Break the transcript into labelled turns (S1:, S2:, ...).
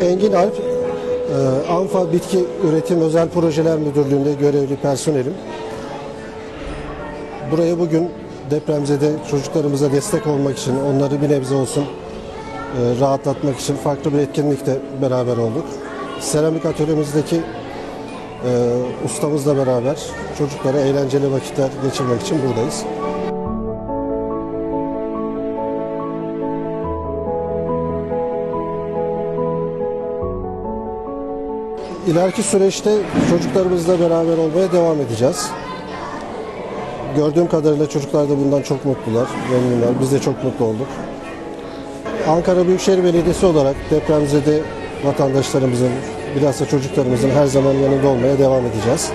S1: Engin Alp, e, ANFA Bitki Üretim Özel Projeler Müdürlüğü'nde görevli personelim. Buraya bugün depremzede çocuklarımıza destek olmak için, onları bir nebze olsun e, rahatlatmak için farklı bir etkinlikte beraber olduk. Seramik atölyemizdeki e, ustamızla beraber çocuklara eğlenceli vakitler geçirmek için buradayız. İleriki süreçte çocuklarımızla beraber olmaya devam edeceğiz. Gördüğüm kadarıyla çocuklar da bundan çok mutlular, memnunlar. Biz de çok mutlu olduk. Ankara Büyükşehir Belediyesi olarak depremzede vatandaşlarımızın, bilhassa çocuklarımızın her zaman yanında olmaya devam edeceğiz.